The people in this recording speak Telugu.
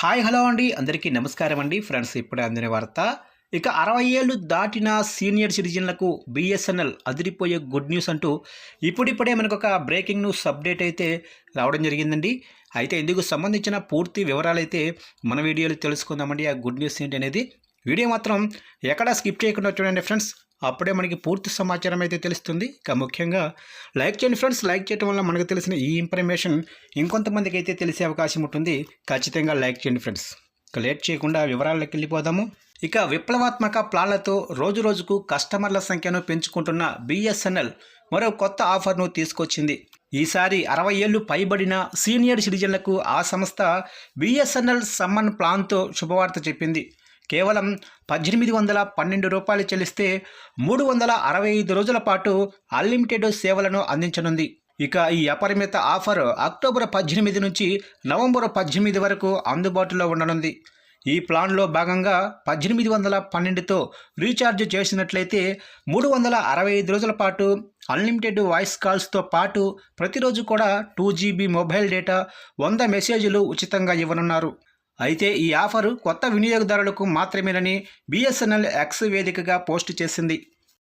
హాయ్ హలో అండి. అందరికీ నమస్కారం అండి. ఫ్రెండ్స్ ఇప్పుడే అందిన వార్త. ఇక అరవై ఏళ్ళు దాటిన సీనియర్ సిటిజన్లకు బిఎస్ఎన్ఎల్ అదిరిపోయే గుడ్ న్యూస్ అంటూ ఇప్పుడిప్పుడే మనకు ఒక బ్రేకింగ్ న్యూస్ అప్డేట్ అయితే రావడం జరిగిందండి. అయితే ఇందుకు సంబంధించిన పూర్తి వివరాలు అయితే మన వీడియోలో తెలుసుకుందామండి. ఆ గుడ్ న్యూస్ ఏంటి అనేది వీడియో మాత్రం ఎక్కడా స్కిప్ చేయకుండా చూడండి ఫ్రెండ్స్. అప్పుడే మనకి పూర్తి సమాచారం అయితే తెలుస్తుంది. ఇక ముఖ్యంగా లైక్ చేయండి ఫ్రెండ్స్. లైక్ చేయడం వల్ల మనకు తెలిసిన ఈ ఇన్ఫర్మేషన్ ఇంకొంతమందికి అయితే తెలిసే అవకాశం ఉంటుంది. ఖచ్చితంగా లైక్ చేయండి ఫ్రెండ్స్. ఇక లేట్ చేయకుండా వివరాల్లోకి వెళ్ళిపోదాము. ఇక విప్లవాత్మక ప్లాన్లతో రోజు రోజుకు కస్టమర్ల సంఖ్యను పెంచుకుంటున్న బిఎస్ఎన్ఎల్ మరో కొత్త ఆఫర్ను తీసుకొచ్చింది. ఈసారి అరవై ఏళ్ళు పైబడిన సీనియర్ సిటిజన్లకు ఆ సంస్థ బిఎస్ఎన్ఎల్ సమ్మన్ ప్లాన్తో శుభవార్త చెప్పింది. కేవలం పద్దెనిమిది వందల పన్నెండు రూపాయలు చెల్లిస్తే మూడు వందల అరవై ఐదు రోజుల పాటు అన్లిమిటెడ్ సేవలను అందించనుంది. ఇక ఈ అపరిమిత ఆఫర్ అక్టోబర్ పద్దెనిమిది నుంచి నవంబర్ పద్దెనిమిది వరకు అందుబాటులో ఉండనుంది. ఈ ప్లాన్లో భాగంగా పద్దెనిమిది వందల పన్నెండుతో రీఛార్జ్ చేసినట్లయితే మూడు వందల అరవై ఐదు రోజుల పాటు అన్లిమిటెడ్ వాయిస్ కాల్స్తో పాటు ప్రతిరోజు కూడా టూ జీబీ మొబైల్ డేటా వంద మెసేజ్లు ఉచితంగా ఇవ్వనున్నారు. అయితే ఈ ఆఫరు కొత్త వినియోగదారులకు మాత్రమేనని బిఎస్ఎన్ఎల్ ఎక్స్ వేదికగా పోస్ట్ చేసింది.